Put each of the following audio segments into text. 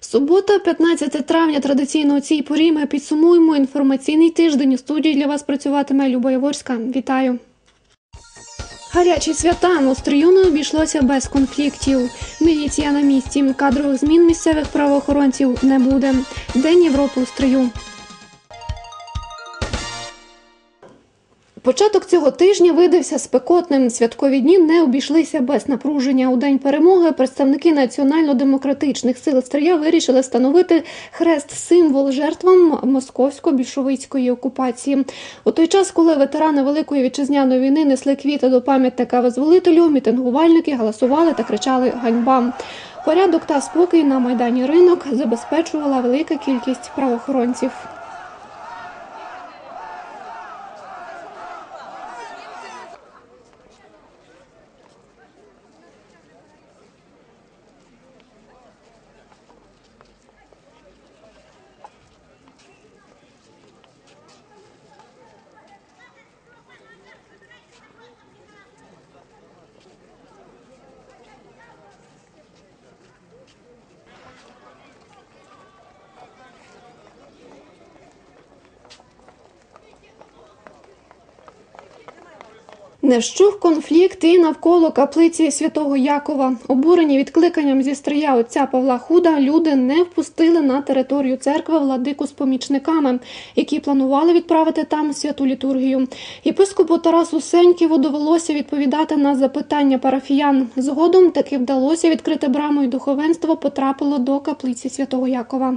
Субота, 15 травня. Традиційно у цій порі ми підсумуємо інформаційний тиждень. У студії для вас працюватиме Люба Яворська. Вітаю. Гарячі свята у строю не обійшлося без конфліктів. Міліція на місці. Кадрових змін місцевих правоохоронців не буде. День Європи у строю. Початок цього тижня видався спекотним. Святкові дні не обійшлися без напруження. У день перемоги представники національно-демократичних сил Стрия вирішили встановити хрест-символ жертвам московсько-більшовицької окупації. У той час, коли ветерани Великої вітчизняної війни несли квіти до пам'ятника визволителю, мітингувальники галасували та кричали Ганьба. Порядок та спокій на майдані ринок забезпечувала велика кількість правоохоронців. Не вщух конфлікт і навколо каплиці святого Якова. Обурені відкликанням зі стрия отця Павла Худа люди не впустили на територію церкви владику з помічниками, які планували відправити там святу літургію. Єпископу Тарасу Сеньківу довелося відповідати на запитання парафіян. Згодом таки вдалося відкрити браму, і духовенство потрапило до каплиці святого Якова.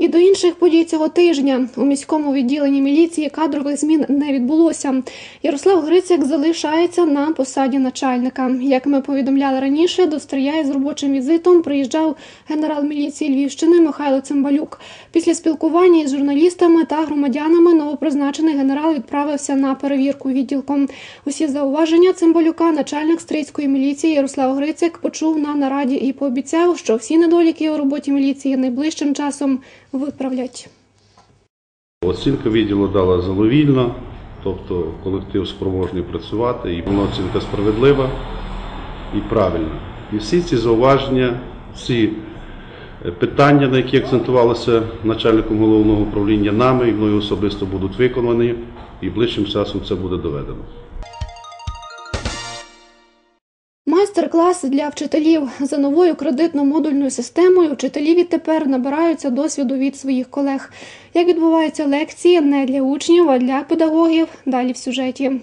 І до інших подій цього тижня у міському відділенні міліції кадрових змін не відбулося. Ярослав Грицяк залишається на посаді начальника. Як ми повідомляли раніше, до Стрия з робочим візитом приїжджав генерал міліції Львівщини Михайло Цимбалюк. Після спілкування із журналістами та громадянами новопризначений генерал відправився на перевірку відділком. Усі зауваження Цимбалюка начальник стрийської міліції Ярослав Грицяк почув на нараді і пообіцяв, що всі недоліки у роботі міліції найближчим часом виправлять. Оцінка відділу дала задовільно, тобто колектив спроможний працювати, і вона оцінка справедлива і правильна. І всі ці зауваження, всі е, питання, на які акцентувалися начальником головного управління нами і мною особисто будуть виконані, і ближчим часом це буде доведено. Майстер-клас для вчителів за новою кредитно-модульною системою. Вчителі відтепер набираються досвіду від своїх колег. Як відбуваються лекції не для учнів, а для педагогів. Далі в сюжеті. ОР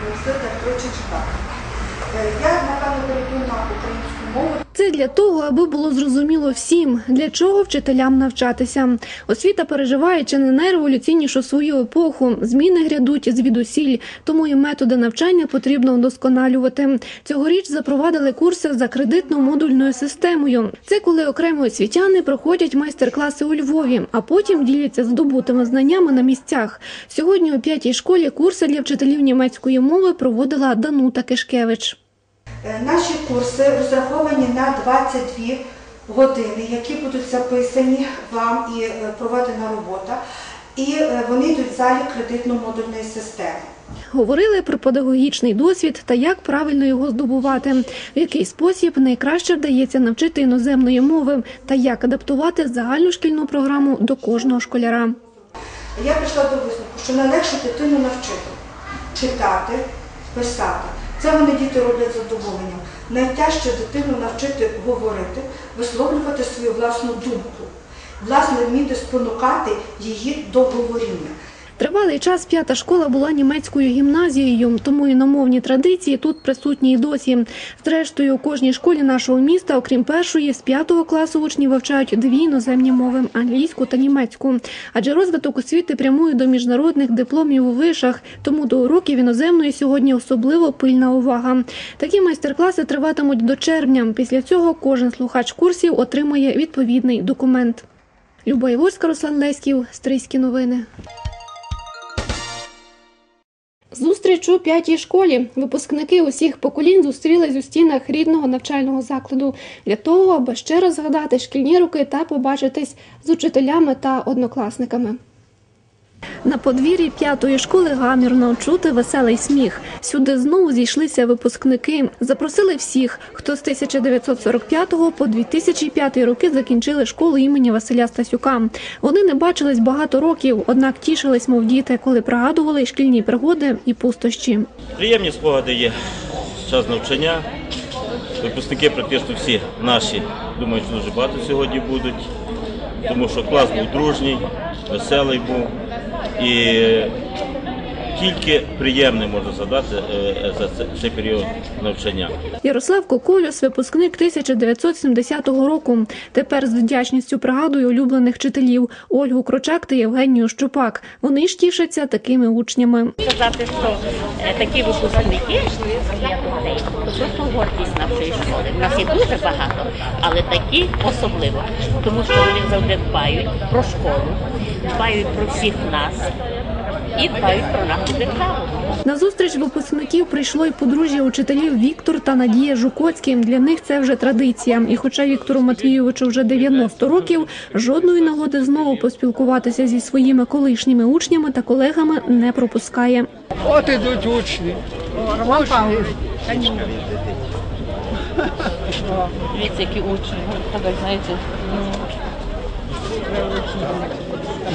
університету Трочечка. Я, напевно, перейду на українську. Це для того, аби було зрозуміло всім, для чого вчителям навчатися. Освіта переживає чи не найреволюційнішу свою епоху. Зміни грядуть звідусіль, тому і методи навчання потрібно вдосконалювати. Цьогоріч запровадили курси за кредитно-модульною системою. Це коли окремі освітяни проходять майстер-класи у Львові, а потім діляться здобутими знаннями на місцях. Сьогодні у п'ятій школі курси для вчителів німецької мови проводила Данута Кишкевич. Е, Наші курси розраховані на 22 години, які будуть записані вам і е, проведена робота. І е, вони йдуть в залі кредитно-модульної системи. Говорили про педагогічний досвід та як правильно його здобувати, в який спосіб найкраще вдається навчити іноземної мови та як адаптувати загальну шкільну програму до кожного школяра. Я прийшла до висновку, що найлегше дитину навчити читати, писати. Це вони діти роблять задоволенням. Найтяжче дитину навчити говорити, висловлювати свою власну думку, власне вміти спонукати її до говоріння. Тривалий час п'ята школа була німецькою гімназією, тому іномовні традиції тут присутні й досі. Зрештою, у кожній школі нашого міста, окрім першої, з п'ятого класу учні вивчають дві іноземні мови англійську та німецьку. Адже розвиток освіти прямує до міжнародних дипломів у вишах, тому до уроків іноземної сьогодні особливо пильна увага. Такі майстер-класи триватимуть до червня. Після цього кожен слухач курсів отримає відповідний документ. Люба Іворська, Руслан Леськів, Стрийські новини. Зустріч у п'ятій школі. Випускники усіх поколінь зустрілись у стінах рідного навчального закладу для того, аби ще раз згадати шкільні роки та побачитись з учителями та однокласниками. На подвір'ї п'ятої школи гамірно чути веселий сміх. Сюди знову зійшлися випускники. Запросили всіх, хто з 1945 по 2005 роки закінчили школу імені Василя Стасюка. Вони не бачились багато років, однак тішились, мов діти, коли пригадували шкільні пригоди і пустощі. Приємні спогади є час навчання. Випускники практично всі наші, думаю, що дуже багато сьогодні будуть, тому що клас був дружній, веселий був і тільки приємне можна згадати е, за цей період навчання. Ярослав Коколюс, випускник 1970 року. Тепер з вдячністю пригадує улюблених вчителів Ольгу Крочак та Євгенію Щупак. Вони ж тішаться такими учнями. сказати, що е, такі випускники просто гордість нашої школи. У нас є дуже багато, але такі особливо, тому що вони завжди дбають про школу, дбають про всіх нас і дбають про нашу державу. На зустріч випускників прийшло й подружжя учителів Віктор та Надія Жукоцькі. Для них це вже традиція. І хоча Віктору Матвійовичу вже 90 років, жодної нагоди знову поспілкуватися зі своїми колишніми учнями та колегами не пропускає. От ідуть учні. Дивіться, які учні, так знаєте,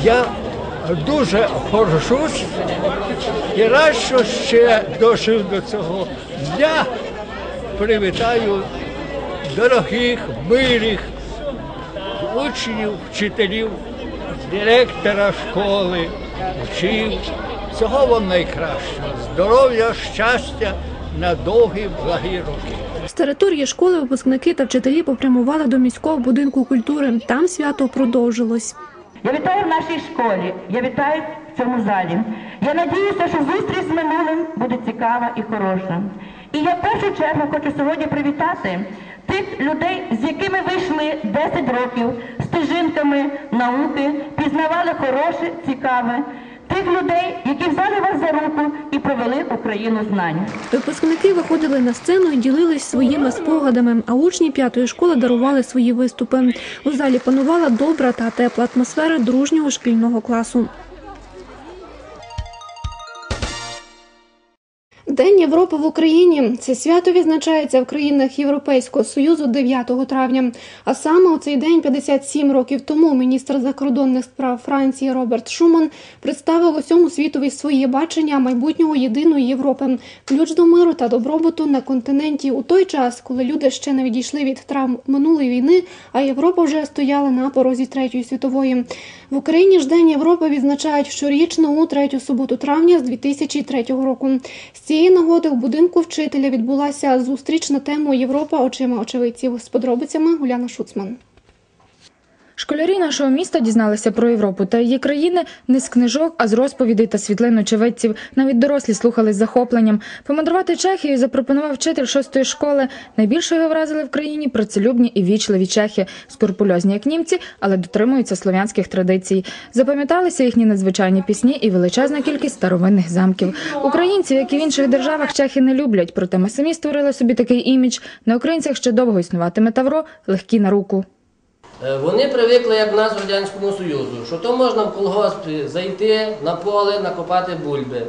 Я дуже горжусь і рад, що ще дожив до цього дня. Привітаю дорогих, милих учнів, вчителів, директора школи, вчив. Всього вам найкращого. Здоров'я, щастя на довгі благі роки. З території школи випускники та вчителі попрямували до міського будинку культури. Там свято продовжилось. Я вітаю в нашій школі, я вітаю в цьому залі. Я надіюся, що зустріч з минулим буде цікава і хороша. І я в першу чергу хочу сьогодні привітати тих людей, з якими ви йшли 10 років стежинками науки, пізнавали хороше, цікаве. Тих людей, які взяли вас за руку і провели Україну знань. Випускники виходили на сцену і ділились своїми спогадами, а учні п'ятої школи дарували свої виступи. У залі панувала добра та тепла атмосфера дружнього шкільного класу. День Європи в Україні. Це свято відзначається в країнах Європейського Союзу 9 травня. А саме у цей день, 57 років тому, міністр закордонних справ Франції Роберт Шуман представив усьому світові своє бачення майбутнього єдиної Європи, ключ до миру та добробуту на континенті у той час, коли люди ще не відійшли від травм минулої війни, а Європа вже стояла на порозі третьої світової. В Україні ж День Європи відзначають щорічно у третю суботу травня з 2003 року. З цієї нагоди у будинку вчителя відбулася зустріч на тему Європа очима очевидців з подробицями Уляна Шуцман. Школярі нашого міста дізналися про Європу та її країни не з книжок, а з розповідей та світлин очевидців. Навіть дорослі слухали з захопленням. Помандрувати Чехію запропонував вчитель шостої школи. Найбільше його вразили в країні працелюбні і вічливі чехи, скрупульозні як німці, але дотримуються слов'янських традицій. Запам'яталися їхні надзвичайні пісні і величезна кількість старовинних замків. Українців, як і в інших державах, чехи не люблять, проте ми самі створили собі такий імідж. На українцях ще довго існуватиме тавро, легкі на руку. Е, Вони привикли, як в нас в Радянському Союзу, що то можна в колгосп зайти на поле, накопати бульби,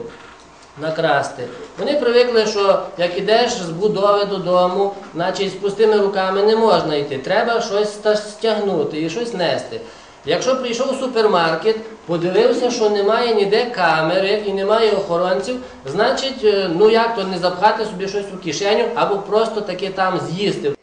накрасти. Вони привикли, що як ідеш з будови додому, значить з пустими руками не можна йти. Треба щось стягнути і щось нести. Якщо прийшов в супермаркет, подивився, що немає ніде камери і немає охоронців, значить, е, ну як то не запхати собі щось у кишеню або просто таки там з'їсти.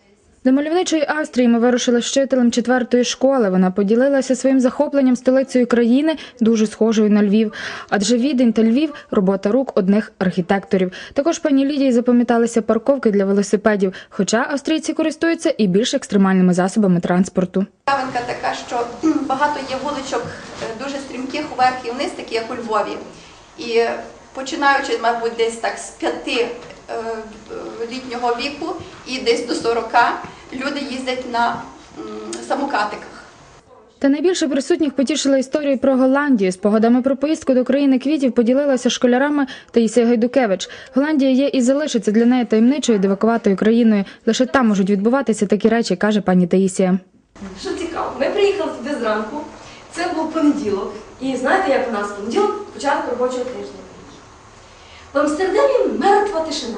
До мальовничої Австрії ми вирушили з вчителем четвертої школи. Вона поділилася своїм захопленням столицею країни, дуже схожою на Львів. Адже Відень та Львів робота рук одних архітекторів. Також пані Лідії запам'яталися парковки для велосипедів, хоча австрійці користуються і більш екстремальними засобами транспорту. Цікавинка така, що багато є вуличок е, дуже стрімких вверх і вниз, такі як у Львові. І починаючи, мабуть, десь так з п'яти е, е, літнього віку і десь до 40 люди їздять на самокатиках. Та найбільше присутніх потішила історію про Голландію. З погодами про поїздку до країни квітів поділилася школярами Таїсія Гайдукевич. Голландія є і залишиться для неї таємничою дивакуватою країною. Лише там можуть відбуватися такі речі, каже пані Таїсія. Що цікаво, ми приїхали туди зранку, це був понеділок. І знаєте, як у нас понеділок початок робочого тижня. В Амстердамі мертва тишина.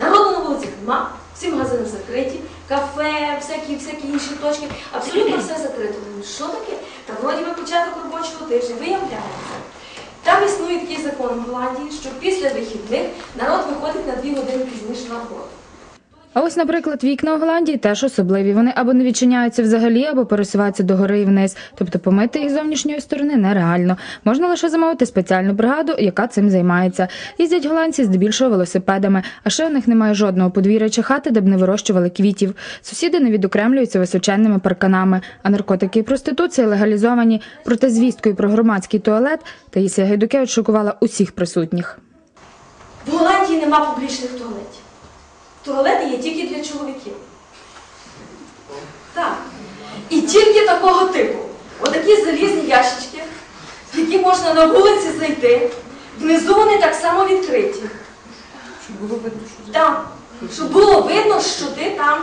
Народу на вулицях нема, всі магазини закриті, кафе, всякі, всякі інші точки. Абсолютно все закрито. Що таке? Та вроді би початок робочого тижня. Виявляється. Там існує такий закон в Голландії, що після вихідних народ виходить на дві години пізніше на роботу. А ось, наприклад, вікна Голландії теж особливі. Вони або не відчиняються взагалі, або пересуваються догори і вниз. Тобто помити їх зовнішньої сторони нереально. Можна лише замовити спеціальну бригаду, яка цим займається. Їздять голландці здебільшого велосипедами, а ще у них немає жодного подвір'я чи хати, де б не вирощували квітів. Сусіди не відокремлюються височенними парканами, а наркотики і проституція легалізовані. Проте звісткою про громадський туалет Таїсія Гайдукевич шокувала усіх присутніх. В Голландії нема публічних туалетів. Туалети є тільки для чоловіків. Так. І тільки такого типу. Отакі залізні ящички, в які можна на вулиці зайти. Внизу вони так само відкриті. Щоб було видно, що Так. Щоб було видно, що ти там.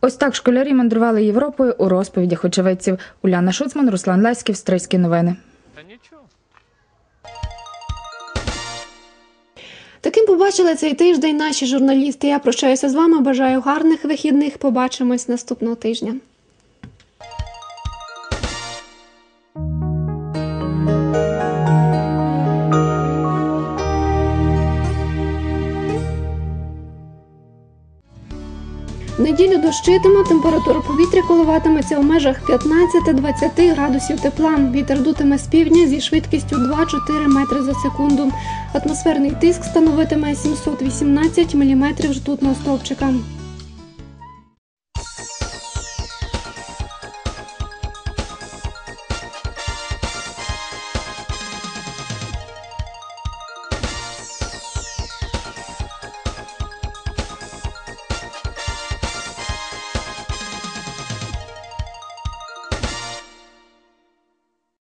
Ось так школярі мандрували Європою у розповідях очевидців. Уляна Шуцман, Руслан Леськів, Стрийські новини. Побачили цей тиждень наші журналісти. Я прощаюся з вами. Бажаю гарних вихідних. Побачимось наступного тижня. Неділю дощитиме, температура повітря коливатиметься у межах 15-20 градусів тепла. Вітер дутиме з півдня зі швидкістю 2-4 метри за секунду. Атмосферний тиск становитиме 718 мм ртутного стовпчика.